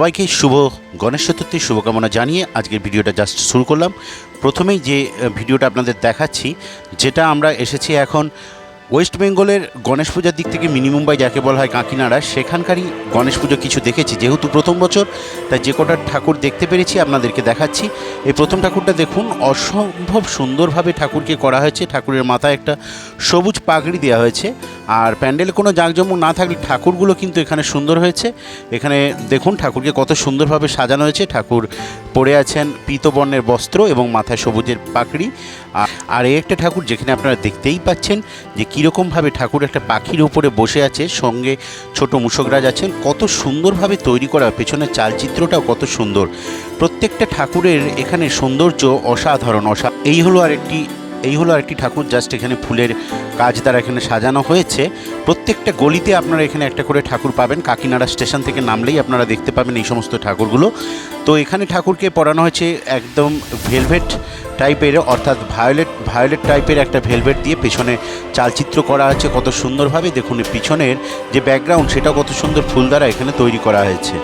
সবাইকে শুভ গণেশ চতুর্থীর শুভকামনা জানিয়ে আজকের ভিডিওটা জাস্ট শুরু করলাম। প্রথমেই যে ভিডিওটা আপনাদের দেখাচ্ছি, যেটা আমরা এসেছি এখন ওয়েস্ট বেঙ্গলের গণেশ পূজার দিক থেকে মিনি মুম্বাই যাকে বলা হয় কাঁকিনাড়া, সেখানকারই গণেশ পুজো কিছু দেখেছি। যেহেতু প্রথম বছর, তাই যে কটা ঠাকুর দেখতে পেরেছি আপনাদেরকে দেখাচ্ছি। এই প্রথম ঠাকুরটা দেখুন, অসম্ভব সুন্দরভাবে ঠাকুরকে করা হয়েছে। ঠাকুরের মাথায় একটা সবুজ পাগড়ি দেওয়া হয়েছে। আর প্যান্ডেলে কোনো জাঁকজমক না থাকলে ঠাকুরগুলো কিন্তু এখানে সুন্দর হয়েছে। এখানে দেখুন, ঠাকুরকে কত সুন্দরভাবে সাজানো হয়েছে। ঠাকুর পরে আছেন পীতবর্ণের বস্ত্র এবং মাথায় সবুজের পাখড়ি আ- আর এই একটা ঠাকুর যেখানে আপনারা দেখতেই পাচ্ছেন যে কীরকমভাবে ঠাকুর একটা পাখির উপরে বসে আছে, সঙ্গে ছোট মুষকরাজ আছেন। কত সুন্দরভাবে তৈরি করা, পেছনের চালচিত্রটাও কত সুন্দর। প্রত্যেকটা ঠাকুরের এখানে সৌন্দর্য অসাধারণ, অসা এই হলো আর একটি এই হলো আরেকটি ঠাকুর, জাস্ট এখানে ফুলের কাজ দ্বারা এখানে সাজানো হয়েছে। প্রত্যেকটা গলিতে আপনারা এখানে একটা করে ঠাকুর পাবেন। কাকিনাড়া স্টেশন থেকে নামলেই আপনারা দেখতে পাবেন এই সমস্ত ঠাকুরগুলো। তো এখানে ঠাকুরকে পরানো হয়েছে একদম ভেলভেট টাইপের, অর্থাৎ ভায়োলেট ভায়োলেট টাইপের একটা ভেলভেট দিয়ে পেছনে চালচিত্র করা আছে। কত সুন্দরভাবে দেখুন, পিছনের যে ব্যাকগ্রাউন্ড সেটাও কত সুন্দর ফুল দ্বারা এখানে তৈরি করা হয়েছে।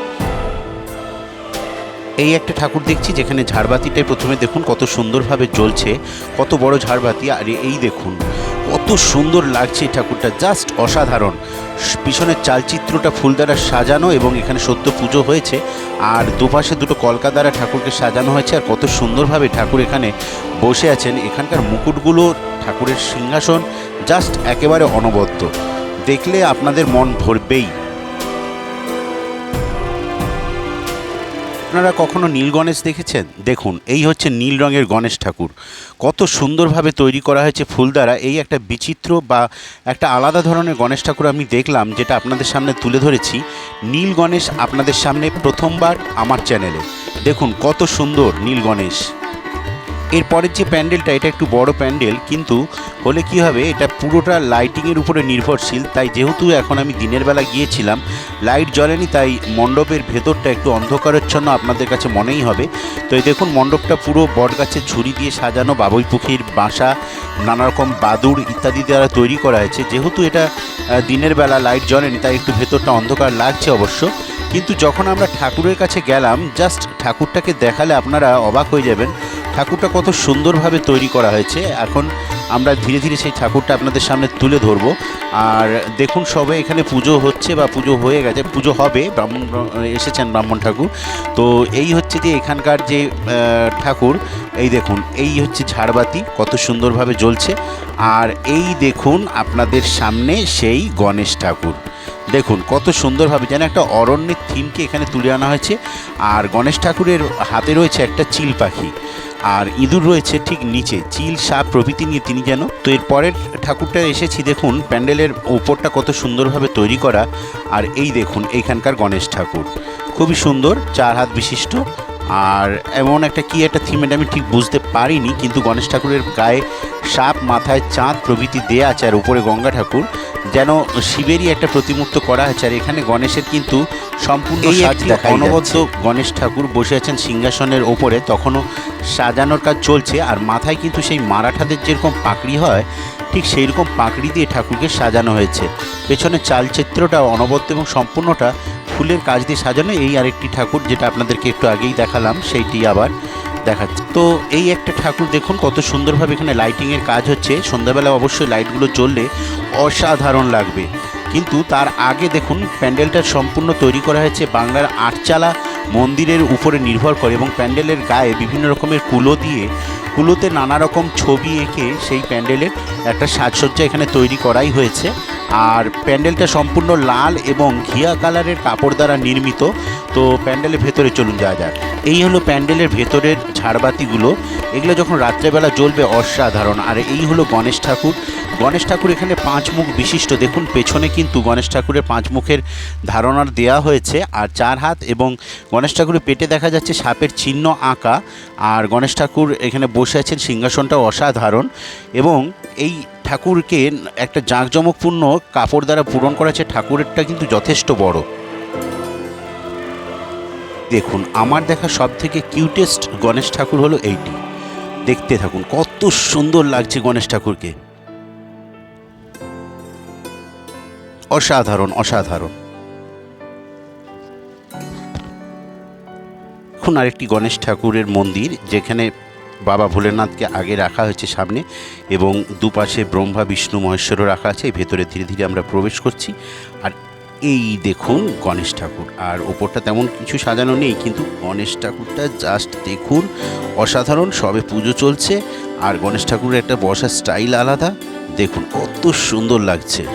এই একটা ঠাকুর দেখছি যেখানে ঝাড়বাতিটাই প্রথমে দেখুন কত সুন্দরভাবে জ্বলছে, কত বড় ঝাড়বাতি, আর এই দেখুন কত সুন্দর লাগছে এই ঠাকুরটা, জাস্ট অসাধারণ। পিছনের চালচিত্রটা ফুল দ্বারা সাজানো এবং এখানে সত্য পুজো হয়েছে, আর দুপাশে দুটো কলকা দ্বারা ঠাকুরকে সাজানো হয়েছে, আর কত সুন্দরভাবে ঠাকুর এখানে বসে আছেন। এখানকার মুকুটগুলো ঠাকুরের সিংহাসন জাস্ট একেবারে অনবদ্য। দেখলে আপনাদের মন ভরবেই। আপনারা কখনো নীল গণেশ দেখেছেন? দেখুন, এই হচ্ছে নীল রঙের গণেশ ঠাকুর। কত সুন্দরভাবে তৈরি করা হয়েছে ফুল দ্বারা। এই একটা বিচিত্র বা একটা আলাদা ধরনের গণেশ ঠাকুর আমি দেখলাম, যেটা আপনাদের সামনে তুলে ধরেছি। নীল গণেশ আপনাদের সামনে প্রথমবার আমার চ্যানেলে। দেখুন, কত সুন্দর নীল গণেশ। এরপরের যে প্যান্ডেলটা, এটা একটু বড় প্যান্ডেল, কিন্তু হলে কি হবে, এটা পুরোটা লাইটিংয়ের উপরে নির্ভরশীল, তাই যেহেতু এখন আমি দিনের বেলা গিয়েছিলাম লাইট জ্বলেনি, তাই মণ্ডপের ভেতরটা একটু অন্ধকারচ্ছন্ন আপনাদের কাছে মনেই হবে। তো এই দেখুন, মণ্ডপটা পুরো বটগাছের ঝুড়ি দিয়ে সাজানো বাবুই পুখির বাসা নানা রকম বাদুড় ইত্যাদি দ্বারা তৈরি করা হয়েছে। যেহেতু এটা দিনের বেলা লাইট জ্বলেনি, তাই একটু ভেতরটা অন্ধকার লাগছে অবশ্য। কিন্তু যখন আমরা ঠাকুরের কাছে গেলাম জাস্ট ঠাকুরটাকে দেখালে আপনারা অবাক হয়ে যাবেন ঠাকুরটা কত সুন্দরভাবে তৈরি করা হয়েছে। এখন আমরা ধীরে ধীরে সেই ঠাকুরটা আপনাদের সামনে তুলে ধরবো। আর দেখুন সবে এখানে পুজো হচ্ছে বা পুজো হয়ে গেছে, পুজো হবে, ব্রাহ্মণ, এসেছেন ব্রাহ্মণ ঠাকুর। তো এই হচ্ছে যে এখানকার যে ঠাকুর, এই দেখুন, এই হচ্ছে ঝাড়বাতি, কত সুন্দরভাবে জ্বলছে। আর এই দেখুন আপনাদের সামনে সেই গণেশ ঠাকুর। দেখুন কত সুন্দরভাবে, যেন একটা অরণ্যের থিমকে এখানে তুলে আনা হয়েছে। আর গণেশ ঠাকুরের হাতে রয়েছে একটা চিল পাখি। আর ইঁদুর রয়েছে ঠিক নিচে। চিল, সাপ প্রভৃতি নিয়ে তিনি যেন। তো এর পরের ঠাকুরটা এসেছি, দেখুন, প্যান্ডেলের উপরটা কত সুন্দরভাবে তৈরি করা। আর এই দেখুন, এইখানকার গণেশ ঠাকুর। খুবই সুন্দর, চার হাত বিশিষ্ট। আর এমন একটা কি একটা থিম এটা আমি ঠিক বুঝতে পারিনি, কিন্তু গণেশ ঠাকুরের গায়ে সাপ, মাথায় চাঁদ প্রভৃতি দেয়া আছে আর উপরে গঙ্গা ঠাকুর। যেন শিবেরই একটা প্রতিমূর্ত করা হয়েছে। আর এখানে গণেশের কিন্তু সম্পূর্ণ সাজ দেখা অনবদ্য গণেশ ঠাকুর বসে আছেন সিংহাসনের ওপরে তখনও সাজানোর কাজ চলছে। আর মাথায় কিন্তু সেই মারাঠাদের যেরকম পাকড়ি হয় ঠিক সেই রকম পাকড়ি দিয়ে ঠাকুরকে সাজানো হয়েছে। পেছনে চালচিত্রটা অনবদ্য এবং সম্পূর্ণটা ফুলের কাজ দিয়ে সাজানো। এই আরেকটি ঠাকুর যেটা আপনাদেরকে একটু আগেই দেখালাম সেইটি আবার। দেখাচ্ছে। তো এই একটা ঠাকুর দেখুন, কত সুন্দরভাবে এখানে লাইটিংয়ের কাজ হচ্ছে। সন্ধ্যাবেলা অবশ্যই লাইটগুলো জ্বললে অসাধারণ লাগবে। কিন্তু তার আগে দেখুন, প্যান্ডেলটা সম্পূর্ণ তৈরি করা হয়েছে বাংলার আটচালা মন্দিরের উপরে নির্ভর করে এবং প্যান্ডেলের গায়ে বিভিন্ন রকমের কুলো দিয়ে, কুলোতে নানা রকম ছবি এঁকে সেই প্যান্ডেলের একটা সাজসজ্জা এখানে তৈরি করাই হয়েছে। আর প্যান্ডেলটা সম্পূর্ণ লাল এবং ঘিয়া কালারের কাপড় দ্বারা নির্মিত। তো প্যান্ডেলের ভেতরে চলুন যাওয়া যাক। এই হলো প্যান্ডেলের ভেতরের ঝাড়বাতিগুলো। এগুলো যখন রাত্রেবেলা জ্বলবে অসাধারণ। আর এই হলো গণেশ ঠাকুর। গণেশ ঠাকুর এখানে পাঁচ মুখ বিশিষ্ট। দেখুন, পেছনে কিন্তু গণেশ ঠাকুরের পাঁচ মুখের ধারণার দেয়া হয়েছে। আর চার হাত এবং গণেশ ঠাকুরের পেটে দেখা যাচ্ছে সাপের চিহ্ন আঁকা। আর গণেশ ঠাকুর এখানে বসে আছেন। সিংহাসনটা অসাধারণ। এবং এই ঠাকুরকে একটা জাঁকজমকপূর্ণ কাপড় দ্বারা পূরণ করা আছে, ঠাকুরেরটা কিন্তু যথেষ্ট বড়। দেখুন, আমার দেখা সব থেকে কিউটেস্ট গণেশ ঠাকুর হলো এইটি। দেখতে থাকুন, কত সুন্দর লাগছে গণেশ ঠাকুরকে। অসাধারণ অসাধারণ। দেখুন আরেকটি গণেশ ঠাকুরের মন্দির, যেখানে বাবা ভোলেনাথকে আগে রাখা হয়েছে সামনে এবং দুপাশে ব্রহ্মা, বিষ্ণু, মহেশ্বরও রাখা আছে। ভেতরে ধীরে ধীরে আমরা প্রবেশ করছি। আর এই দেখুন গণেশ ঠাকুর। আর ওপরটা তেমন কিছু সাজানো নেই, কিন্তু গণেশ ঠাকুরটা জাস্ট দেখুন, অসাধারণ। সবে পুজো চলছে আর গণেশ ঠাকুরের একটা বসার স্টাইল আলাদা। দেখুন কত সুন্দর লাগছে।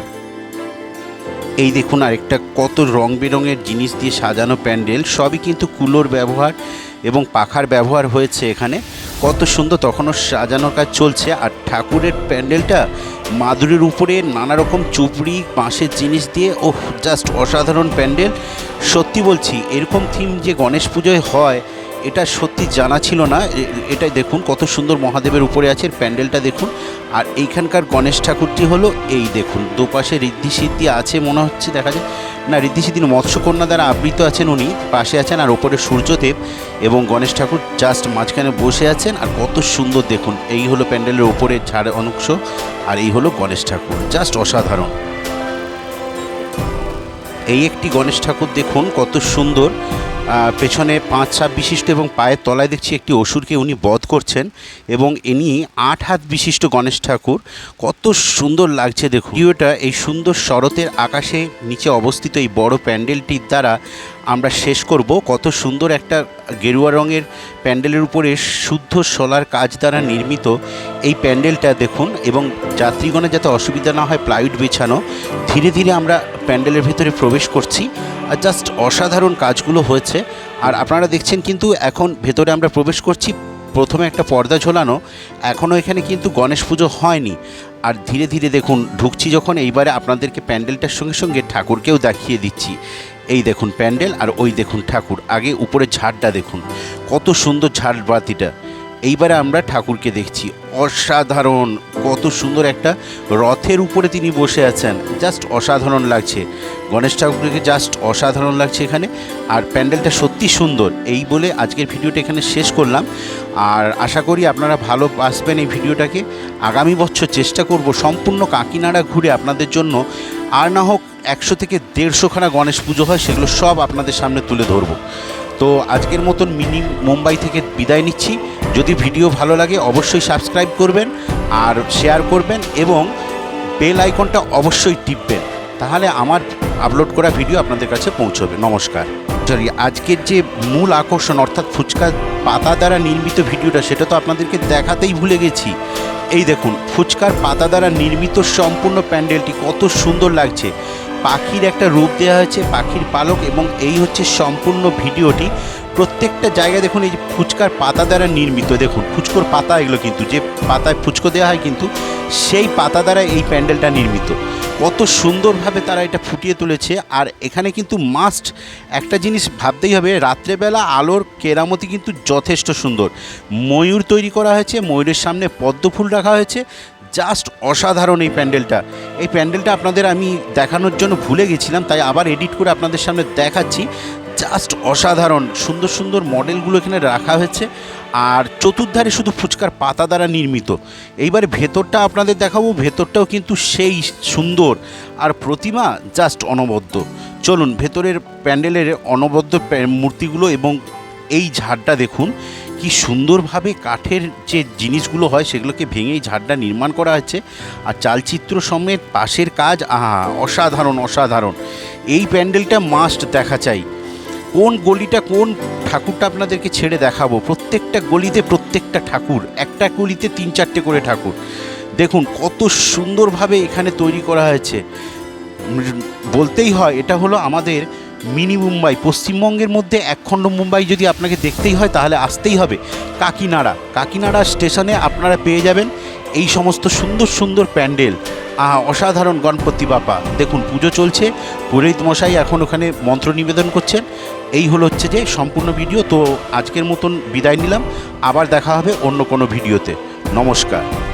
এই দেখুন আরেকটা কত রং বেরঙের জিনিস দিয়ে সাজানো প্যান্ডেল। সবই কিন্তু কুলোর ব্যবহার এবং পাখার ব্যবহার হয়েছে এখানে। কত সুন্দর তখনও সাজানোর কাজ চলছে, আর ঠাকুরের প্যান্ডেলটা মাদুরের উপরে নানা রকম চুপড়ি, বাঁশের জিনিস দিয়ে ও জাস্ট অসাধারণ প্যান্ডেল। সত্যি বলছি, এরকম থিম যে গণেশ পুজোয় হয় এটা সত্যি জানা ছিল না। এটাই দেখুন, কত সুন্দর মহাদেবের উপরে আছে প্যান্ডেলটা দেখুন। আর এইখানকার গণেশ ঠাকুরটি হলো এই দেখুন, দুপাশে ঋদ্ধি সিদ্ধি আছে মনে হচ্ছে, দেখা যায়। না, ঋদ্ধি সিদ্ধি মৎস্যকন্যা দ্বারা আবৃত আছেন উনি, পাশে আছেন আর ওপরে সূর্যদেব এবং গণেশ ঠাকুর জাস্ট মাঝখানে বসে আছেন। আর কত সুন্দর দেখুন, এই হলো প্যান্ডেলের ওপরে ঝাড় অংশ, আর এই হলো গণেশ ঠাকুর, জাস্ট অসাধারণ। এই একটি গণেশ ঠাকুর দেখুন, কত সুন্দর। পেছনে পাঁচ সাপ বিশিষ্ট এবং পায়ের তলায় দেখছি একটি অসুরকে উনি বধ করছেন এবং ইনি আট হাত বিশিষ্ট গণেশ ঠাকুর। কত সুন্দর লাগছে দেখুন। ভিডিওটা এই সুন্দর শরতের আকাশে নিচে অবস্থিত এই বড় প্যান্ডেলটির দ্বারা আমরা শেষ করব। কত সুন্দর একটা গেরুয়া রঙের প্যান্ডেলের উপরে শুদ্ধ সোলার কাজ দ্বারা নির্মিত এই প্যান্ডেলটা দেখুন এবং যাত্রীগণের যাতে অসুবিধা না হয় প্লাইউড বিছানো, ধীরে ধীরে আমরা প্যান্ডেলের ভিতরে প্রবেশ করছি। জাস্ট অসাধারণ কাজগুলো হয়েছে। আর আপনারা দেখছেন কিন্তু এখন ভেতরে আমরা প্রবেশ করছি, প্রথমে একটা পর্দা ঝোলানো, এখনও এখানে কিন্তু গণেশ পুজো হয়নি। আর ধীরে ধীরে দেখুন, ঢুকছি যখন, এইবারে আপনাদেরকে প্যান্ডেলটার সঙ্গে সঙ্গে ঠাকুরকেও দেখিয়ে দিচ্ছি। এই দেখুন প্যান্ডেল, আর ওই দেখুন ঠাকুর। আগে উপরে ঝাড়টা দেখুন। কত সুন্দর ঝাড় বাতিটা এইবারে আমরা ঠাকুরকে দেখছি। অসাধারণ, কত সুন্দর একটা রথের উপরে তিনি বসে আছেন। জাস্ট অসাধারণ লাগছে। গণেশ ঠাকুরকে জাস্ট অসাধারণ লাগছে এখানে। আর প্যান্ডেলটা সত্যি সুন্দর। এই বলে আজকের ভিডিওটা এখানে শেষ করলাম। আর আশা করি আপনারা ভালো বাসবেন এই ভিডিওটাকে। আগামী বছর চেষ্টা করব সম্পূর্ণ কাকিনাড়া ঘুরে আপনাদের জন্য। আর না হোক একশো থেকে দেড়শোখানা গণেশ পুজো হয়, সেগুলো সব আপনাদের সামনে তুলে ধরবো। তো আজকের মতন মিনি মুম্বাই থেকে বিদায় নিচ্ছি। যদি ভিডিও ভালো লাগে, অবশ্যই সাবস্ক্রাইব করবেন আর শেয়ার করবেন এবং বেল আইকনটা অবশ্যই টিপবেন। তাহলে আমার আপলোড করা ভিডিও আপনাদের কাছে পৌঁছবে। নমস্কার। সরি, আজকের যে মূল আকর্ষণ, অর্থাৎ ফুচকা পাতা দ্বারা নির্মিত ভিডিওটা, সেটা তো আপনাদেরকে দেখাতেই ভুলে গেছি। এই দেখুন, ফুচকার পাতা দ্বারা নির্মিত সম্পূর্ণ প্যান্ডেলটি কত সুন্দর লাগছে। পাখির একটা রূপ দেওয়া হয়েছে, পাখির পালক এবং এই হচ্ছে সম্পূর্ণ ভিডিওটি। প্রত্যেকটা জায়গায় দেখুন, এই যে ফুচকার পাতা দ্বারা নির্মিত, দেখুন, ফুচকোর পাতা এগুলো কিন্তু, যে পাতায় ফুচকো দেওয়া হয় কিন্তু, সেই পাতা দ্বারা এই প্যান্ডেলটা নির্মিত। কত সুন্দরভাবে তারা এটা ফুটিয়ে তুলেছে, আর এখানে কিন্তু মাস্ট একটা জিনিস ভাবতেই হবে, রাত্রেবেলা আলোর কেরামতি কিন্তু যথেষ্ট সুন্দর। ময়ূর তৈরি করা হয়েছে, ময়ূরের সামনে পদ্ম ফুল রাখা হয়েছে জাস্ট অসাধারণ এই প্যান্ডেলটা। এই প্যান্ডেলটা আপনাদের আমি দেখানোর জন্য ভুলে গেছিলাম, তাই আবার এডিট করে আপনাদের সামনে দেখাচ্ছি। জাস্ট অসাধারণ, সুন্দর সুন্দর মডেলগুলো এখানে রাখা হয়েছে। আর চতুর্ধারে শুধু ফুচকার পাতা দ্বারা নির্মিত। এইবারে ভেতরটা আপনাদের দেখাবো, ভেতরটাও কিন্তু সেই সুন্দর। আর প্রতিমা জাস্ট অনবদ্য। চলুন, ভেতরের প্যান্ডেলের অনবদ্য মূর্তিগুলো এবং এই ঝাড়টা দেখুন। কি সুন্দরভাবে কাঠের যে জিনিসগুলো হয় সেগুলোকে ভেঙেই ঝাড়টা নির্মাণ করা হয়েছে আর চালচিত্র সমেত পাশের কাজ, আহা, অসাধারণ অসাধারণ। এই প্যান্ডেলটা মাস্ট দেখা চাই। কোন গলিটা কোন ঠাকুরটা আপনাদেরকে ছেড়ে দেখাবো? প্রত্যেকটা গলিতে প্রত্যেকটা ঠাকুর, একটা গলিতে তিন চারটে করে ঠাকুর। দেখুন, কত সুন্দরভাবে এখানে তৈরি করা হয়েছে। বলতেই হয়, এটা হলো আমাদের মিনি মুম্বাই। পশ্চিমবঙ্গের মধ্যে একখণ্ড মুম্বাই যদি আপনাকে দেখতেই হয়, তাহলে আসতেই হবে কাকিনাড়া। কাকিনাড়া স্টেশনে আপনারা পেয়ে যাবেন এই সমস্ত সুন্দর সুন্দর প্যান্ডেল। অসাধারণ গণপতি বাপা। দেখুন, পুজো চলছে। পুরোহিত মশাই এখন ওখানে মন্ত্র নিবেদন করছেন। এই হলো হচ্ছে যে সম্পূর্ণ ভিডিও। তো আজকের মতন বিদায় নিলাম। আবার দেখা হবে অন্য কোনো ভিডিওতে। নমস্কার।